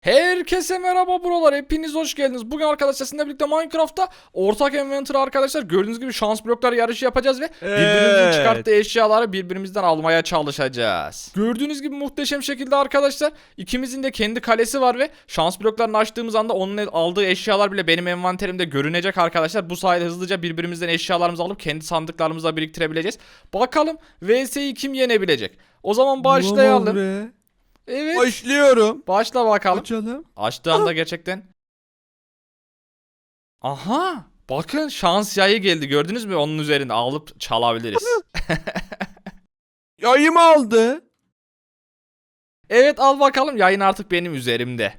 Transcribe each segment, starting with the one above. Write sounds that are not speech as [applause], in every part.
Herkese merhaba buralar hepiniz hoş geldiniz. Bugün arkadaşlar sizinle birlikte Minecraft'ta ortak inventory arkadaşlar gördüğünüz gibi şans blokları yarışı yapacağız ve birbirimizin Evet. çıkarttığı eşyaları birbirimizden almaya çalışacağız. Gördüğünüz gibi muhteşem şekilde arkadaşlar ikimizin de kendi kalesi var ve şans bloklarını açtığımız anda onun aldığı eşyalar bile benim envanterimde görünecek arkadaşlar. Bu sayede hızlıca birbirimizden eşyalarımızı alıp kendi sandıklarımıza biriktirebileceğiz. Bakalım VS'yi kim yenebilecek? O zaman başlayalım. Evet. Başlıyorum. Başla bakalım. Açalım. Açtığı anda gerçekten. Aha! Bakın şans yayı geldi gördünüz mü? Onun üzerinde alıp çalabiliriz. [laughs] Yayım aldı. evet al bakalım yayın artık benim üzerimde.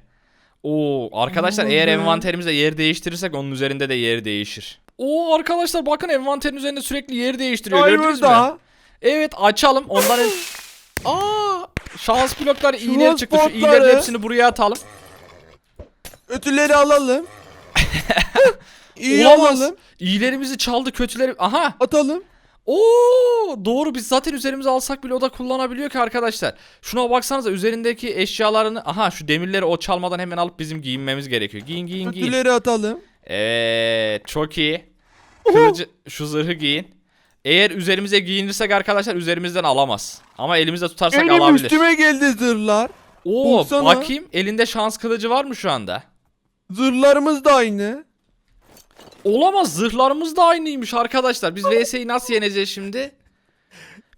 Oo arkadaşlar Aman eğer be. envanterimizde yer değiştirirsek onun üzerinde de yer değişir. Oo arkadaşlar bakın envanterin üzerinde sürekli yer değiştiriyor gördünüz Yayımız mü? Evet açalım ondan. [laughs] Aa şans iyiler Şans çıktı. Şu botları. iyilerin hepsini buraya atalım. Ötüleri alalım. [laughs] İyi Olamaz. alalım. İyilerimizi çaldı kötüleri. Aha Atalım. Oo doğru biz zaten üzerimize alsak bile o da kullanabiliyor ki arkadaşlar. Şuna baksanıza üzerindeki eşyalarını aha şu demirleri o çalmadan hemen alıp bizim giyinmemiz gerekiyor. Giyin giyin giyin. Ötüleri atalım. Evet çok iyi. Kılıcı şu zırhı giyin. Eğer üzerimize giyinirsek arkadaşlar üzerimizden alamaz. Ama elimizde tutarsak Benim alabilir. üstüme geldi zırhlar. Oo Baksana. bakayım elinde şans kılıcı var mı şu anda? Zırhlarımız da aynı. Olamaz zırhlarımız da aynıymış arkadaşlar. Biz VS'yi nasıl yeneceğiz şimdi?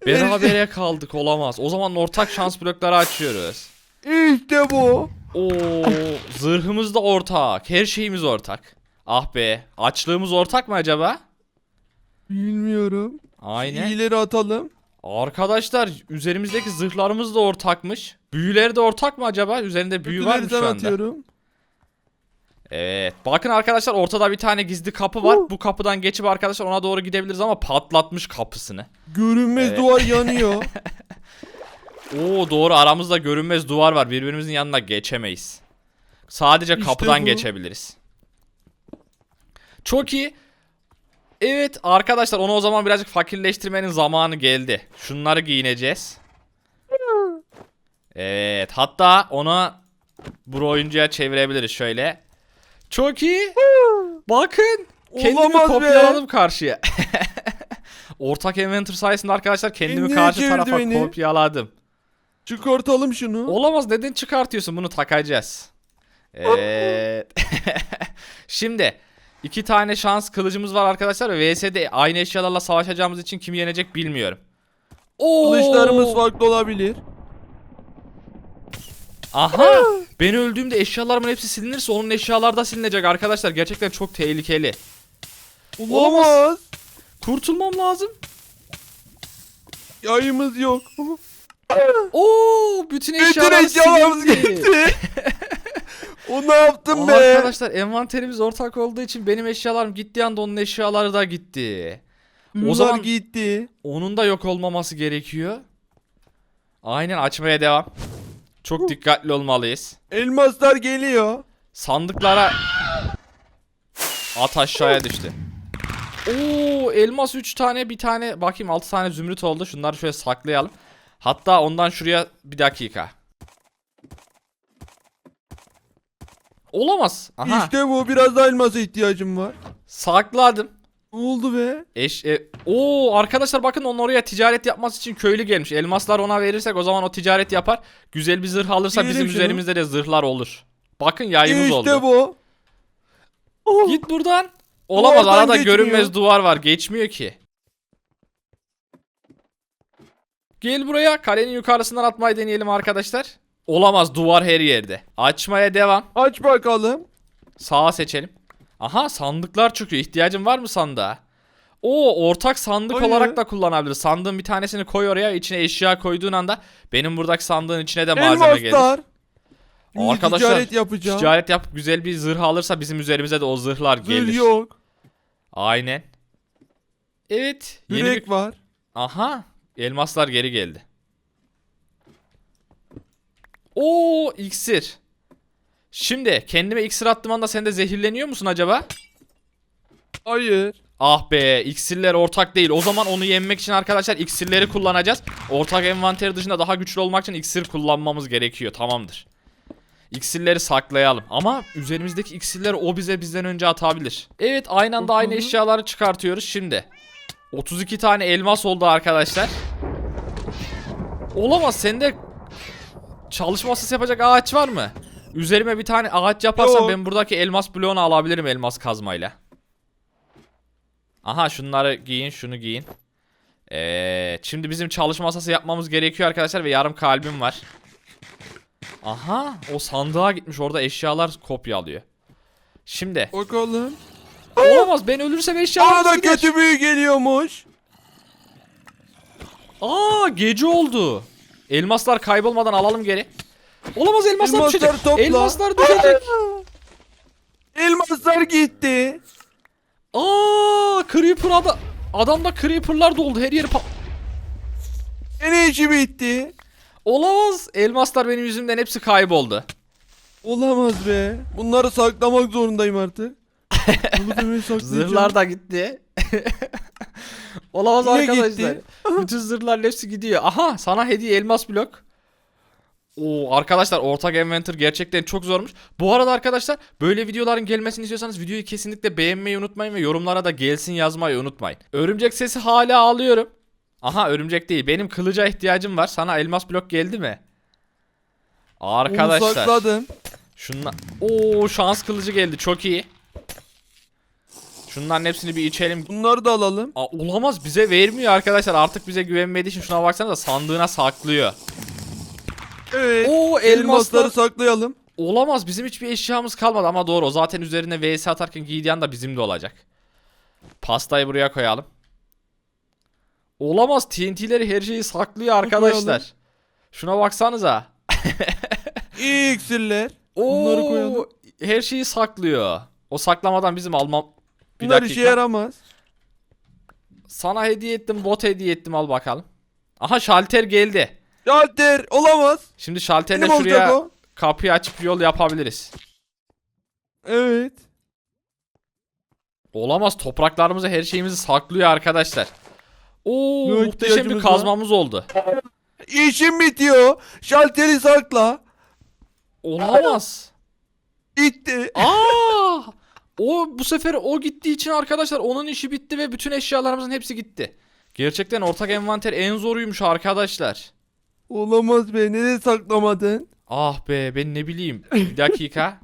Berabere kaldık olamaz. O zaman ortak şans blokları açıyoruz. İşte bu. Oo zırhımız da ortak. Her şeyimiz ortak. Ah be açlığımız ortak mı acaba? Bilmiyorum. Aynen. İyileri atalım. Arkadaşlar üzerimizdeki zırhlarımız da ortakmış. Büyüleri de ortak mı acaba? Üzerinde büyü var mı şu anda? atıyorum. Evet. Bakın arkadaşlar ortada bir tane gizli kapı var. Bu kapıdan geçip arkadaşlar ona doğru gidebiliriz ama patlatmış kapısını. Görünmez Evet. duvar [laughs] yanıyor. Oo doğru aramızda görünmez duvar var. Birbirimizin yanına geçemeyiz. Sadece İşte kapıdan bu. geçebiliriz. Çok iyi. Evet arkadaşlar onu o zaman birazcık fakirleştirmenin zamanı geldi. Şunları giyineceğiz. Evet hatta onu bu oyuncuya çevirebiliriz şöyle. Çok iyi. Bakın. Kendimi Olamaz be. kopyaladım karşıya. [laughs] Ortak inventor sayesinde arkadaşlar kendimi Kendine karşı tarafa beni. kopyaladım. Çıkartalım şunu. Olamaz neden çıkartıyorsun bunu takacağız. Evet. [laughs] [laughs] Şimdi iki tane şans kılıcımız var arkadaşlar ve VS'de aynı eşyalarla savaşacağımız için kim yenecek bilmiyorum. Oo! Kılıçlarımız farklı olabilir. Aha! Ben öldüğümde eşyalarımın hepsi silinirse onun eşyalar da silinecek arkadaşlar. Gerçekten çok tehlikeli. Olamaz. Kurtulmam lazım. Yayımız yok. Oo! Bütün Bütün eşyalar eşyalarımız silindi. gitti. [laughs] o ne yaptın be? Arkadaşlar envanterimiz ortak olduğu için benim eşyalarım gittiği anda onun eşyaları da gitti. Bunlar o zaman- gitti. Onun da yok olmaması gerekiyor. Aynen açmaya devam. Çok dikkatli olmalıyız. Elmaslar geliyor. Sandıklara at aşağıya düştü. Oo elmas 3 tane bir tane bakayım 6 tane zümrüt oldu. Şunları şöyle saklayalım. Hatta ondan şuraya bir dakika. Olamaz. Aha. İşte bu biraz daha elmasa ihtiyacım var. Sakladım. Ne oldu be? Eş, e, oo arkadaşlar bakın onun oraya ticaret yapması için köylü gelmiş. Elmaslar ona verirsek o zaman o ticaret yapar. Güzel bir zırh alırsa Yiyelim bizim şunu. üzerimizde de zırhlar olur. Bakın yayımız işte oldu. bu. Oh, Git buradan. Olamaz Duvardan arada geçmiyor. görünmez duvar var. Geçmiyor ki. Gel buraya. Kalenin yukarısından atmayı deneyelim arkadaşlar. Olamaz duvar her yerde. Açmaya devam. Aç bakalım. Sağa seçelim. Aha sandıklar çıkıyor. İhtiyacın var mı sandığa? Oo ortak sandık Hayır. olarak da kullanabilir. Sandığın bir tanesini koy oraya. içine eşya koyduğun anda benim buradaki sandığın içine de malzeme gelir. Elmaslar. Şimdi Arkadaşlar, ticaret yapacağım. Ticaret yapıp güzel bir zırh alırsa bizim üzerimize de o zırhlar gelir. Zırh yok. Aynen. Evet. Yeni Yürek bir... var. Aha. Elmaslar geri geldi. Oo iksir. Şimdi kendime iksir attığım anda sen de zehirleniyor musun acaba? Hayır. Ah be iksirler ortak değil. O zaman onu yenmek için arkadaşlar iksirleri kullanacağız. Ortak envanteri dışında daha güçlü olmak için iksir kullanmamız gerekiyor. Tamamdır. İksirleri saklayalım. Ama üzerimizdeki iksirleri o bize bizden önce atabilir. Evet aynı anda aynı eşyaları çıkartıyoruz şimdi. 32 tane elmas oldu arkadaşlar. Olamaz sende çalışma masası yapacak ağaç var mı? Üzerime bir tane ağaç yaparsan Yok. ben buradaki elmas bloğunu alabilirim elmas kazmayla. Aha şunları giyin şunu giyin. Evet şimdi bizim çalışma masası yapmamız gerekiyor arkadaşlar ve yarım kalbim var. Aha o sandığa gitmiş orada eşyalar kopya alıyor. Şimdi Bakalım. olamaz ben ölürsem eşyalar Aa da kötü büyü geliyormuş. Aa gece oldu. Elmaslar kaybolmadan alalım geri. Olamaz elmaslar, Elmasları düşecek. topla. Elmaslar düşecek. Elmaslar gitti. Aa Creeper ada adamda Creeper'lar doldu her yeri pa- Enerji bitti. Olamaz. Elmaslar benim yüzümden hepsi kayboldu. Olamaz be. Bunları saklamak zorundayım artık. [laughs] Zırhlar da gitti. [laughs] Olamaz Yine arkadaşlar. gitti. [laughs] Bütün zırhların hepsi gidiyor. Aha sana hediye elmas blok. Oo arkadaşlar ortak inventor gerçekten çok zormuş. Bu arada arkadaşlar böyle videoların gelmesini istiyorsanız videoyu kesinlikle beğenmeyi unutmayın ve yorumlara da gelsin yazmayı unutmayın. Örümcek sesi hala alıyorum. Aha örümcek değil. Benim kılıca ihtiyacım var. Sana elmas blok geldi mi? Onu Arkadaşlar. sakladım. Şunlar. Oo şans kılıcı geldi. Çok iyi. Şunların hepsini bir içelim. Bunları da alalım. Aa, olamaz bize vermiyor arkadaşlar. Artık bize güvenmediği için şuna baksanıza sandığına saklıyor. Evet. Oo Elmasları elmaslar. saklayalım. Olamaz bizim hiçbir eşyamız kalmadı ama doğru. O zaten üzerine vs atarken giydiği anda bizim de olacak. Pastayı buraya koyalım. Olamaz TNT'leri her şeyi saklıyor arkadaşlar. koyalım. Şuna baksanıza. İyi iksirler. Oo, Bunları koyalım. Her şeyi saklıyor. O saklamadan bizim almam... Bir Bunlar dakika. işe yaramaz. Sana hediye ettim, bot hediye ettim al bakalım. Aha şalter geldi. Şalter olamaz. Şimdi şalterle Benim olacak şuraya o. kapıyı açıp yol yapabiliriz. Evet. Olamaz topraklarımızı her şeyimizi saklıyor arkadaşlar. Oo Ne muhteşem bir ihtiyacımız var? kazmamız oldu. İşim bitiyor. Şalteri sakla. Olamaz. Gitti. Aa! [laughs] O bu sefer o gittiği için arkadaşlar onun işi bitti ve bütün eşyalarımızın hepsi gitti. Gerçekten ortak envanter en zoruymuş arkadaşlar. Olamaz be. Nereye saklamadın? Ah be ben ne bileyim. Bir dakika.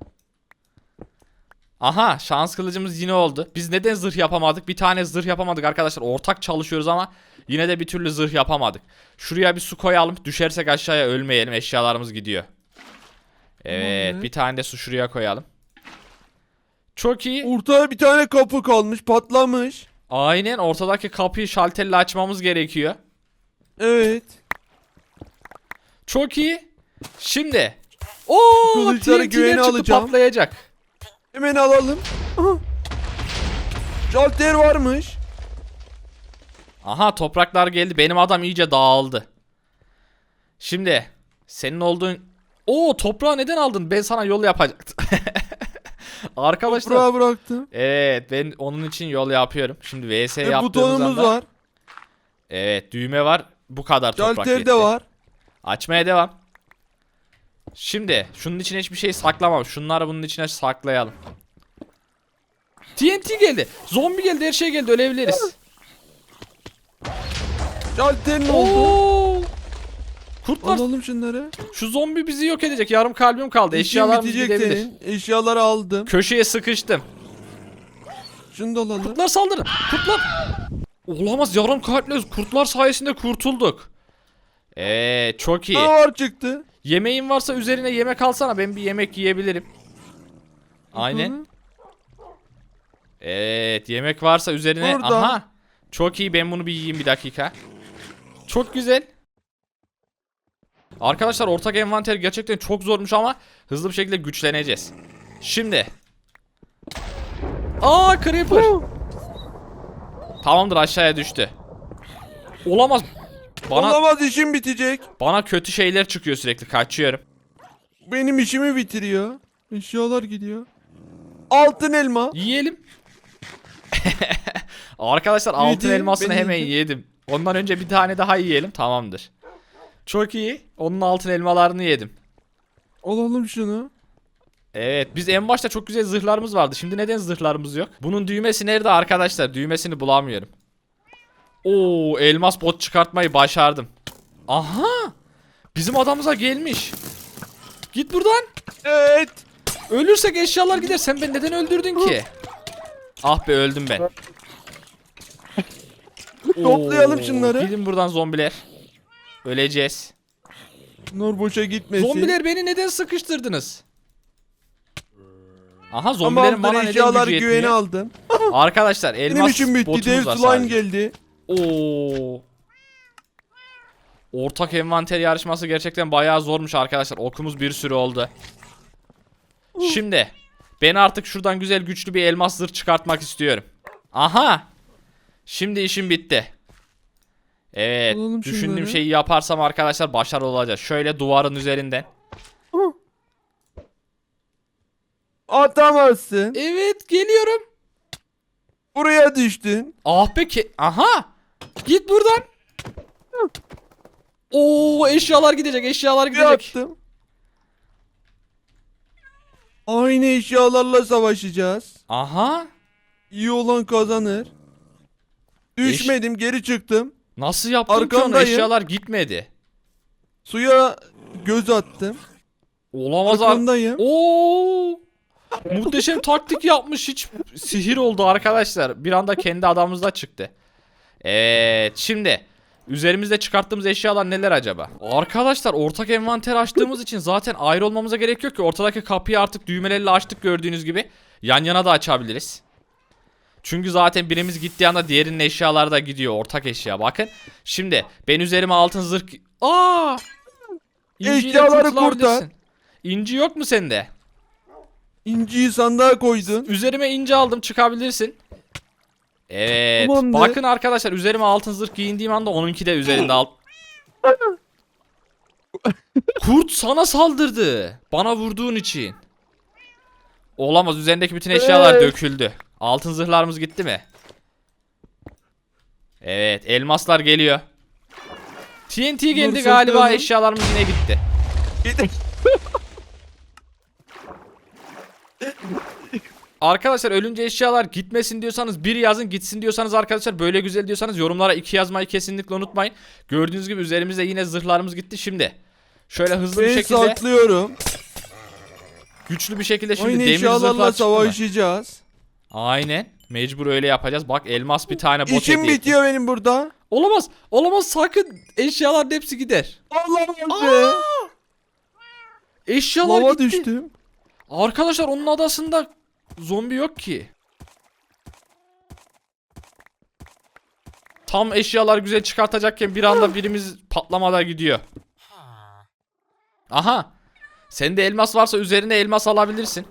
Aha şans kılıcımız yine oldu. Biz neden zırh yapamadık? Bir tane zırh yapamadık arkadaşlar. Ortak çalışıyoruz ama yine de bir türlü zırh yapamadık. Şuraya bir su koyalım. Düşersek aşağıya ölmeyelim. Eşyalarımız gidiyor. Evet bir tane de su şuraya koyalım. Çok iyi. Ortaya bir tane kapı kalmış. Patlamış. Aynen ortadaki kapıyı şalterle açmamız gerekiyor. Evet. Çok iyi. Şimdi. Oo Kılıçları TNT'ler güvene çıktı alacağım. patlayacak. Hemen alalım. Aha. Şalter varmış. Aha topraklar geldi. Benim adam iyice dağıldı. Şimdi senin olduğun... Oo toprağı neden aldın? Ben sana yol yapacaktım. [laughs] Arkadaşlar. Toprağa bıraktım. Evet ben onun için yol yapıyorum. Şimdi VS E, yaptığımız butonumuz anda... var. Evet düğme var. Bu kadar toprak Şalter yetti. de var. Açmaya devam. Şimdi şunun içine hiçbir şey saklamam. Şunları bunun içine saklayalım. TNT geldi. Zombi geldi. Her şey geldi. Ölebiliriz. Şalter ne oldu? Kurtlar Alalım şunları. Şu zombi bizi yok edecek. Yarım kalbim kaldı. İşin Eşyalarımız bitecek gidebilir. senin. Eşyaları aldım. Köşeye sıkıştım. Şunu da alalım. Kurtlar saldırın. Kurtlar. Olamaz yarım kalple kurtlar sayesinde kurtulduk. Eee çok iyi. Ne var çıktı? Yemeğin varsa üzerine yemek alsana. Ben bir yemek yiyebilirim. Aynen. Evet yemek varsa üzerine. Burada. Aha. Çok iyi ben bunu bir yiyeyim bir dakika. Çok güzel. Arkadaşlar ortak envanter gerçekten çok zormuş ama hızlı bir şekilde güçleneceğiz. Şimdi. Aa creeper. Tamamdır aşağıya düştü. Olamaz. Bana Olamaz işim bitecek. bana kötü şeyler çıkıyor sürekli kaçıyorum. Benim işimi bitiriyor. Eşyalar gidiyor. Altın elma. Yiyelim. [laughs] Arkadaşlar altın Yedim, elmasını ben hemen yedim. yedim. Ondan önce bir tane daha yiyelim tamamdır. Çok iyi. Onun altın elmalarını yedim. Alalım şunu. Evet biz en başta çok güzel zırhlarımız vardı. Şimdi neden zırhlarımız yok? Bunun düğmesi nerede arkadaşlar? Düğmesini bulamıyorum. Oo elmas bot çıkartmayı başardım. Aha! Bizim adamıza gelmiş. Git buradan. Evet. Ölürsek eşyalar gider. Sen beni neden öldürdün ki? Ah be öldüm ben. Toplayalım şunları. Gidin buradan zombiler. Öleceğiz. Bunlar boşa gitmesin. Zombiler beni neden sıkıştırdınız? Aha zombilerin aldığın bana neden eşyalar gücü güveni yetmiyor? aldım. [laughs] Arkadaşlar elmas Benim için bitti. botumuz Dev var slime sadece. geldi. Oo. Ortak envanter yarışması gerçekten bayağı zormuş arkadaşlar. Okumuz bir sürü oldu. Şimdi ben artık şuradan güzel güçlü bir elmas zırh çıkartmak istiyorum. Aha. Şimdi işim bitti. Evet, Alalım düşündüğüm şunları. şeyi yaparsam arkadaşlar başarılı olacağız. Şöyle duvarın üzerinden. Atamazsın. Evet, geliyorum. Buraya düştün. Ah be ki. Aha. Git buradan. Oo, eşyalar gidecek, eşyalar gidecek. attım. Aynı eşyalarla savaşacağız. Aha. İyi olan kazanır. Düşmedim geri çıktım. Nasıl yaptın ki onu? Arkandayım. Eşyalar gitmedi. Suya göz attım. Olamaz. Arkandayım. Oo! Muhteşem taktik yapmış. Hiç sihir oldu arkadaşlar. Bir anda kendi adamımızda çıktı. Evet, şimdi üzerimizde çıkarttığımız eşyalar neler acaba? Arkadaşlar ortak envanter açtığımız için zaten ayrı olmamıza gerek yok ki. Ortadaki kapıyı artık düğmelerle açtık gördüğünüz gibi. Yan yana da açabiliriz. Çünkü zaten birimiz gittiği anda diğerinin eşyaları da gidiyor. Ortak eşya bakın. Şimdi ben üzerime altın zırh... Aa! İnciyle Eşyaları kurtar. İnci yok mu sende? İnciyi sandığa koydun. Üzerime ince aldım çıkabilirsin. Evet. Tamamdır. Bakın arkadaşlar üzerime altın zırh giyindiğim anda onunki de üzerinde alt. Kurt sana saldırdı. Bana vurduğun için. Olamaz üzerindeki bütün eşyalar Evet. döküldü. Altın zırhlarımız gitti mi? Evet elmaslar geliyor. TNT geldi galiba eşyalarımız yine gitti. [laughs] Arkadaşlar ölünce eşyalar gitmesin diyorsanız bir yazın gitsin diyorsanız arkadaşlar böyle güzel diyorsanız yorumlara iki yazmayı kesinlikle unutmayın. Gördüğünüz gibi üzerimizde yine zırhlarımız gitti şimdi. Şöyle hızlı bir Ben şekilde saklıyorum. güçlü bir şekilde şimdi Aynı demir zırhlar çıktı mı? savaşacağız. Aynen. Mecbur öyle yapacağız. Bak elmas bir tane bot İşim hediye bitiyor benim burada. Olamaz. Olamaz sakın. Eşyaların hepsi gider. Allah'ım be. Eşyalar Lava gitti. düştüm. Arkadaşlar onun adasında zombi yok ki. Tam eşyalar güzel çıkartacakken bir anda birimiz patlamada gidiyor. Aha. Sende elmas varsa üzerine elmas alabilirsin.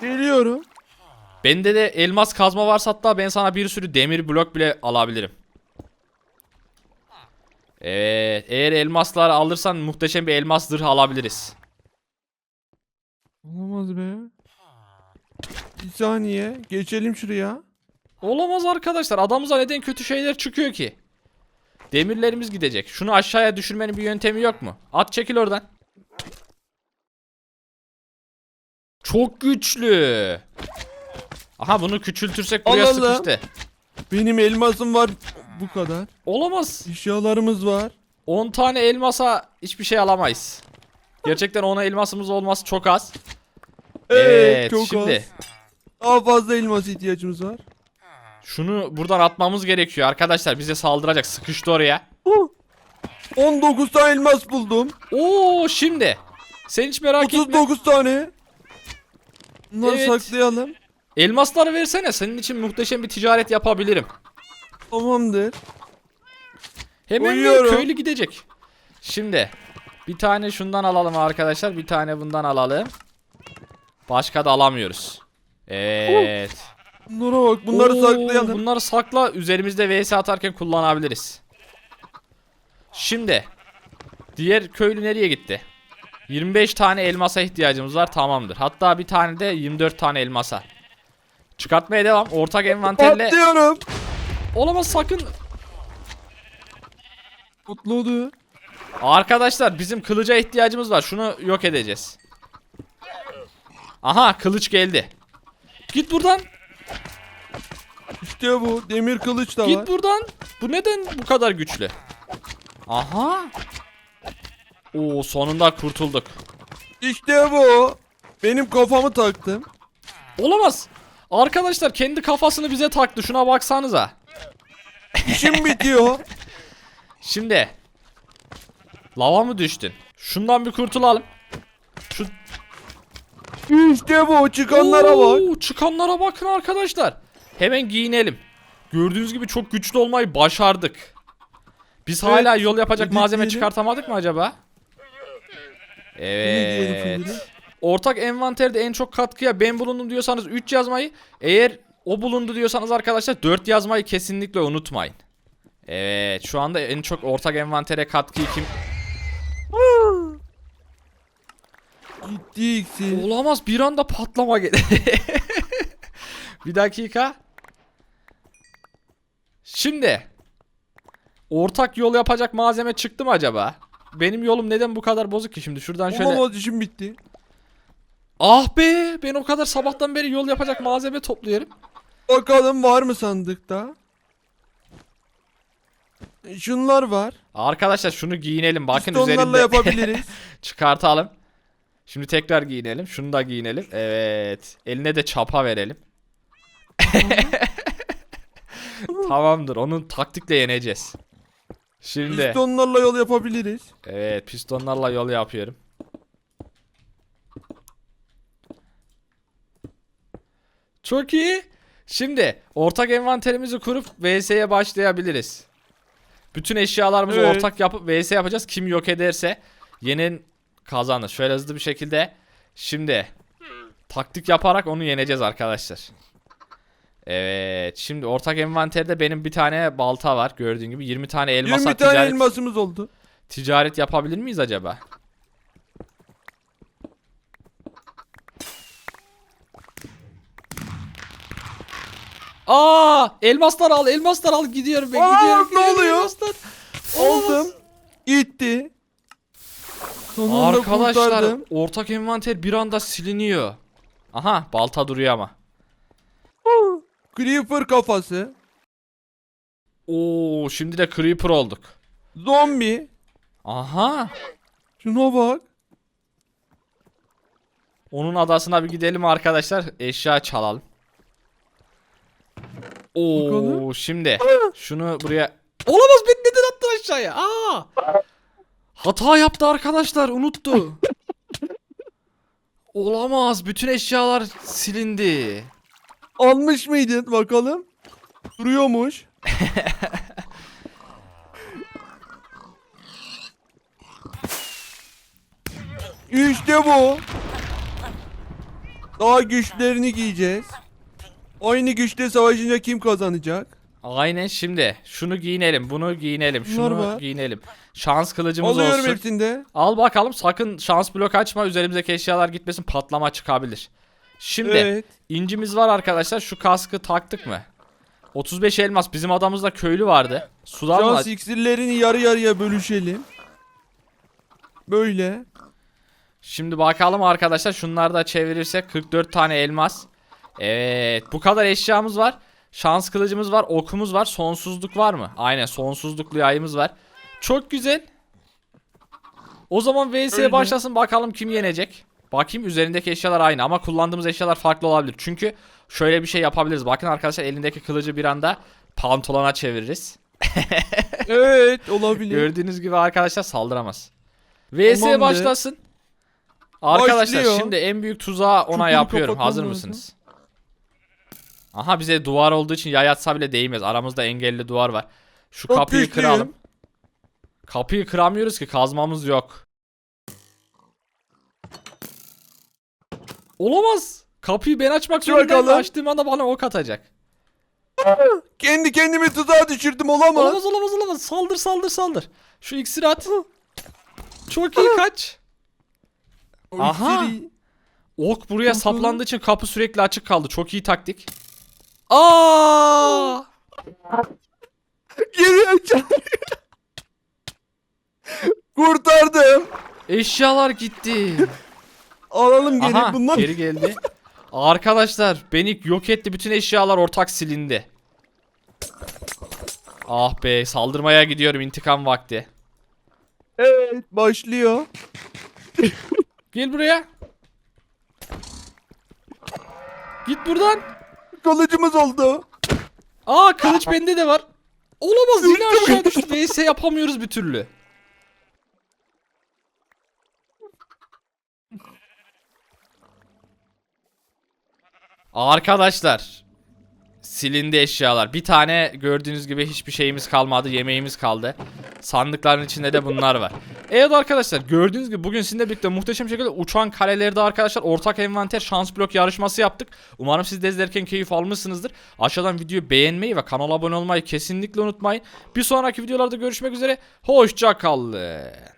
Geliyorum. Bende de elmas kazma varsa hatta ben sana bir sürü demir blok bile alabilirim. Evet, eğer elmaslar alırsan muhteşem bir elmas zırh alabiliriz. Olamaz be. Bir saniye. Geçelim şuraya. Olamaz arkadaşlar. Adamıza neden kötü şeyler çıkıyor ki? Demirlerimiz gidecek. Şunu aşağıya düşürmenin bir yöntemi yok mu? At çekil oradan. Çok güçlü. Aha bunu küçültürsek buraya Alalım. sıkıştı. Benim elmasım var. Bu kadar. Olamaz. Eşyalarımız var. 10 tane elmasa hiçbir şey alamayız. Gerçekten 10 elmasımız olması çok az. Evet, çok şimdi az. Daha fazla elmas ihtiyacımız var. şunu buradan atmamız gerekiyor arkadaşlar. Bize saldıracak. Sıkıştı oraya. Oh. 19 tane elmas buldum. Oo şimdi. Sen hiç merak etme. 39 tane. Bunları Evet. saklayalım. Elmasları versene. Senin için muhteşem bir ticaret yapabilirim. Tamamdır. Hemen Uyuyorum. köylü gidecek. Şimdi bir tane şundan alalım arkadaşlar. Bir tane bundan alalım. Başka da alamıyoruz. Evet. Bunlara bak. Bunları Oo, saklayalım. Bunları sakla. Üzerimizde vs atarken kullanabiliriz. Şimdi diğer köylü nereye gitti? 25 tane elmasa ihtiyacımız var. Tamamdır. Hatta bir tane de 24 tane elmasa. Çıkartmaya devam. Ortak envanterle. Atlıyorum. Olamaz sakın. Mutludu. Arkadaşlar bizim kılıca ihtiyacımız var. Şunu yok edeceğiz. Aha kılıç geldi. Git buradan. İşte bu. Demir kılıç da var. Git buradan. Bu neden bu kadar güçlü? Aha. Oo sonunda kurtulduk. İşte bu. Benim kafamı taktım. Olamaz. Arkadaşlar kendi kafasını bize taktı. Şuna baksanıza. İşim bitiyor. [laughs] Şimdi. Lava mı düştün? Şundan bir kurtulalım. Şu İşte bu. Çıkanlara bak. Oo, Çıkanlara bakın arkadaşlar. Hemen giyinelim. Gördüğünüz gibi çok güçlü olmayı başardık. Biz Evet, hala yol yapacak malzeme çıkartamadık mı acaba? Evet. Ortak envanterde en çok katkıya ben bulundum diyorsanız 3 yazmayı, eğer o bulundu diyorsanız arkadaşlar 4 yazmayı kesinlikle unutmayın. Evet, şu anda en çok ortak envantere katkıyı kim... İksir. Olamaz bir anda patlama geldi. [laughs] bir dakika. Şimdi ortak yol yapacak malzeme çıktı mı acaba? Benim yolum neden bu kadar bozuk ki şimdi? Şuradan şöyle. Olamaz işim bitti. Ah be! Ben o kadar sabahtan beri yol yapacak malzeme topluyorum. Bakalım var mı sandıkta? Şunlar var. Arkadaşlar şunu giyinelim. Bakın Pistonlarla üzerinde [laughs] yapabiliriz. çıkartalım. Şimdi tekrar giyinelim. Şunu da giyinelim. Evet. Eline de çapa verelim. [laughs] Tamamdır. Onun taktikle yeneceğiz. Şimdi. Pistonlarla yol yapabiliriz. Evet pistonlarla yol yapıyorum. Çok iyi. Şimdi ortak envanterimizi kurup VS'ye başlayabiliriz. Bütün eşyalarımızı Evet. ortak yapıp VS yapacağız. Kim yok ederse yenen kazanır. Şöyle hızlı bir şekilde. Şimdi taktik yaparak onu yeneceğiz arkadaşlar. Evet. Şimdi ortak envanterde benim bir tane balta var. Gördüğün gibi 20 tane elmasa 20 tane ticaret, elmasımız oldu. ticaret yapabilir miyiz acaba? Aa, elmaslar al, elmaslar al. Gidiyorum ben, Aa, gidiyorum. ne gidiyorum, oluyor? elmaslar. Olamaz. Aldım. Gitti. Sonunda Arkadaşlar, kurtardım. ortak envanter bir anda siliniyor. Aha, balta duruyor ama. Creeper kafası. Oo, şimdi de creeper olduk. Zombi. Aha. Şuna bak. Onun adasına bir gidelim arkadaşlar. Eşya çalalım. Oo Bakalım. şimdi şunu buraya Olamaz beni neden attın aşağıya? Aa! Hata yaptı arkadaşlar unuttu. Olamaz bütün eşyalar silindi. Almış mıydın bakalım? Duruyormuş. [laughs] işte bu. Daha güçlerini giyeceğiz. Aynı güçle savaşınca kim kazanacak? Aynen şimdi şunu giyinelim bunu giyinelim şunu var. giyinelim. Şans kılıcımız Alıyorum olsun. hepsinde. Al bakalım sakın şans blok açma üzerimizdeki eşyalar gitmesin patlama çıkabilir. Şimdi Evet. İncimiz var arkadaşlar. Şu kaskı taktık mı? 35 elmas. Bizim adamızda köylü vardı. Sudan mı? Şans iksirlerini yarı yarıya bölüşelim. Böyle. Şimdi bakalım arkadaşlar. Şunları da çevirirsek 44 tane elmas. Evet. Bu kadar eşyamız var. Şans kılıcımız var. Okumuz var. Sonsuzluk var mı? Aynen. Sonsuzluklu yayımız var. Çok güzel. O zaman VS Öyle. başlasın. Bakalım kim yenecek. Bakayım üzerindeki eşyalar aynı ama kullandığımız eşyalar farklı olabilir. Çünkü şöyle bir şey yapabiliriz. Bakın arkadaşlar elindeki kılıcı bir anda pantolona çeviririz. [laughs] Evet olabilir. Gördüğünüz gibi arkadaşlar saldıramaz. VS başlasın. Arkadaşlar Başlıyor. şimdi en büyük tuzağı ona Çukuru yapıyorum. Hazır lazım. Aha bize duvar olduğu için yay atsa bile değmez. Aramızda engelli duvar var. Şu Çok kapıyı güçlüyüm. kıralım. Kapıyı kıramıyoruz ki kazmamız yok. Olamaz. Kapıyı ben açmak zorundayım. bakalım. Açtığım anda bana ok atacak. Kendi kendimi tuzağa düşürdüm olamaz. Olamaz olamaz olamaz. Saldır saldır saldır. Şu iksiri at. Çok iyi kaç. Aha. Ok buraya saplandığı için kapı sürekli açık kaldı. Çok iyi taktik. Aa! Geri açar. Kurtardım. Eşyalar gitti. Alalım geri Aha bunlar. geri geldi. Arkadaşlar beni yok etti. Bütün eşyalar ortak silindi. Ah be saldırmaya gidiyorum intikam vakti. Evet başlıyor. Gel buraya. Git buradan. Kılıcımız oldu. Aa kılıç [laughs] bende de var. Olamaz yine aşağı düştü. VS yapamıyoruz bir türlü. Arkadaşlar silindi eşyalar. Bir tane gördüğünüz gibi hiçbir şeyimiz kalmadı. Yemeğimiz kaldı. Sandıkların içinde de bunlar var. [laughs] Evet arkadaşlar gördüğünüz gibi bugün sizinle birlikte muhteşem şekilde uçan kalelerde arkadaşlar ortak envanter şans blok yarışması yaptık. Umarım siz de izlerken keyif almışsınızdır. Aşağıdan videoyu beğenmeyi ve kanala abone olmayı kesinlikle unutmayın. Bir sonraki videolarda görüşmek üzere. Hoşça kalın.